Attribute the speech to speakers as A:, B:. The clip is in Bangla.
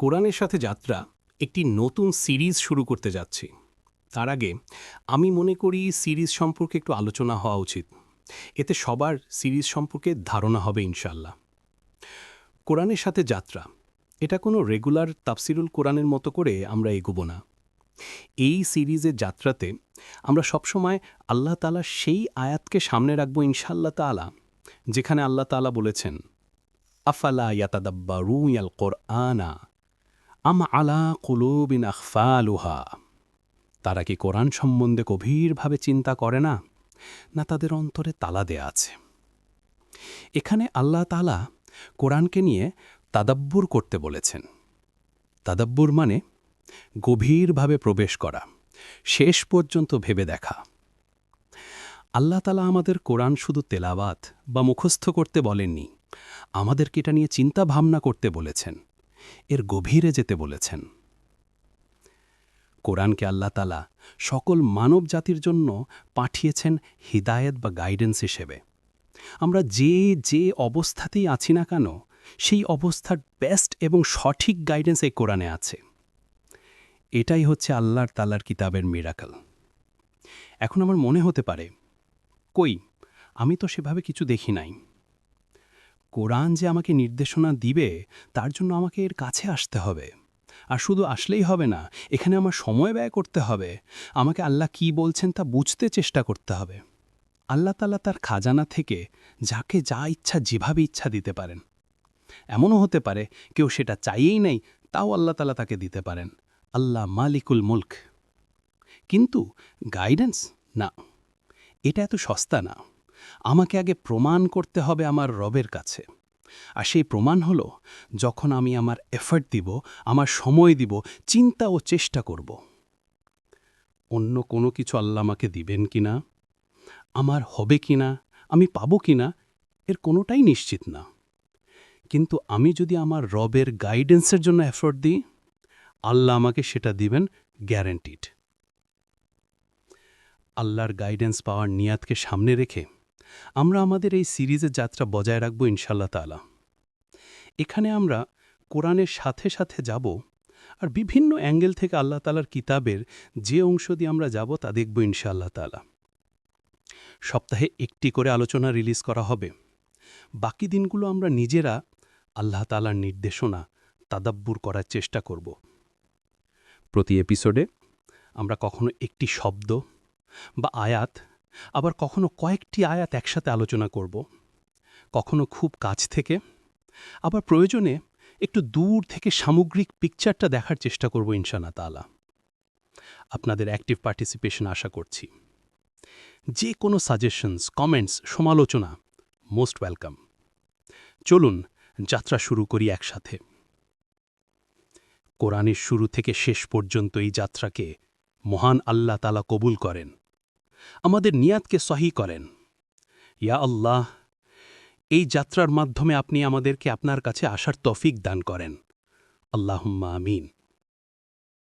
A: কোরআনের সাথে যাত্রা একটি নতুন সিরিজ শুরু করতে যাচ্ছি। তার আগে আমি মনে করি সিরিজ সম্পর্কে একটু আলোচনা হওয়া উচিত। এতে সবার সিরিজ সম্পর্কে ধারণা হবে ইনশাল্লাহ কোরআনের সাথে যাত্রা, এটা কোনো রেগুলার তাফসিরুল কোরআনের মতো করে আমরা এগোব না। এই সিরিজের যাত্রাতে আমরা সবসময় আল্লাহ তালা সেই আয়াতকে সামনে রাখব ইনশাল্লাহ তালা যেখানে আল্লাহ তালা বলেছেন, আফালা ইয়াতাদাব্বা রুয়াল কোরআনা? আম আলা কুলুবিন আখফালুহা। তারা কি কোরআন সম্বন্ধে গভীরভাবে চিন্তা করে না? না তাদের অন্তরে তালা দেয়া আছে। এখানে আল্লাহ তালা কোরআনকে নিয়ে তাদাব্বুর করতে বলেছেন। তাদাব্বুর মানে গভীরভাবে প্রবেশ করা, শেষ পর্যন্ত ভেবে দেখা। আল্লাহ তালা আমাদের কোরআন শুধু তেলাওয়াত বা মুখস্থ করতে বলেননি, আমাদেরকে এটা নিয়ে চিন্তা ভাবনা করতে বলেছেন। এর গভীরে যেতে বলেছেন। কোরআনকে আল্লাহ তালা সকল মানব জাতির জন্য পাঠিয়েছেন হিদায়ত বা গাইডেন্স হিসেবে। আমরা যে যে অবস্থাতেই আছি না কেন, সেই অবস্থার বেস্ট এবং সঠিক গাইডেন্স এই কোরআনে আছে। এটাই হচ্ছে আল্লাহর তালার কিতাবের মিরাকল। এখন আমার মনে হতে পারে, কই, আমি তো সেভাবে কিছু দেখি নাই। কোরআন যে আমাকে নির্দেশনা দিবে, তার জন্য আমাকে এর কাছে আসতে হবে। আর শুধু আসলেই হবে না, এখানে আমার সময় ব্যয় করতে হবে। আমাকে আল্লাহ কি বলছেন তা বুঝতে চেষ্টা করতে হবে। আল্লাহ তালা তার খাজানা থেকে যাকে যা ইচ্ছা যেভাবে ইচ্ছা দিতে পারেন। এমনও হতে পারে, কেউ সেটা চাইয়েই নেই, তাও আল্লাহ তালা তাকে দিতে পারেন। আল্লাহ মালিকুল মুল্ক। কিন্তু গাইডেন্স না। এটা এত সস্তা না। আমাকে আগে প্রমাণ করতে হবে আমার রবের কাছে। আর সেই প্রমাণ হলো, যখন আমি আমার এফর্ট দিব, আমার সময় দিব, চিন্তা ও চেষ্টা করব। অন্য কোনো কিছু আল্লাহ আমাকে দিবেন কি না? আমার হবে কি না? আমি পাবো কি না? এর কোনোটাই নিশ্চিত না। কিন্তু আমি যদি আমার রবের গাইডেন্সের জন্য এফোর্ট দিই, আল্লাহ আমাকে সেটা দিবেন গ্যারেন্টিড আল্লাহর গাইডেন্স পাওয়ার নিয়াতকে সামনে রেখে আমরা আমাদের এই সিরিজের যাত্রা বজায় রাখব ইনশাল্লাহ তালা এখানে আমরা কোরআনের সাথে সাথে যাব আর বিভিন্ন অ্যাঙ্গেল থেকে আল্লাহ তালার কিতাবের যে অংশ দিয়ে আমরা যাব তা দেখব ইনশাআল্লাহ তালা সপ্তাহে একটি করে আলোচনা রিলিজ করা হবে। বাকি দিনগুলো আমরা নিজেরা আল্লাহ তালার নির্দেশনা তাদাব্বুর করার চেষ্টা করব। প্রতি এপিসোডে আমরা কখনো একটি শব্দ বা আয়াত আবার কখনো কয়েকটি আয়াত একসাথে আলোচনা করব, কখনো খুব কাছ থেকে। আবার প্রয়োজনে একটু দূর থেকে সামগ্রিক পিকচারটা দেখার চেষ্টা করব ইনশানা তালা আপনাদের অ্যাক্টিভ পার্টিসিপেশন আশা করছি। যে কোনো সাজেশনস কমেন্টস সমালোচনা মোস্ট ওয়েলকাম চলুন, যাত্রা শুরু করি একসাথে। কোরআনের শুরু থেকে শেষ পর্যন্ত এই যাত্রাকে মহান আল্লাহ তালা কবুল করেন। আমাদের নিয়াতকে সহি করেন। ইয়া আল্লাহ, এই যাত্রার মাধ্যমে আপনি আমাদেরকে আপনার কাছে আসার তফিক দান করেন। আল্লাহুম্মা আমিন।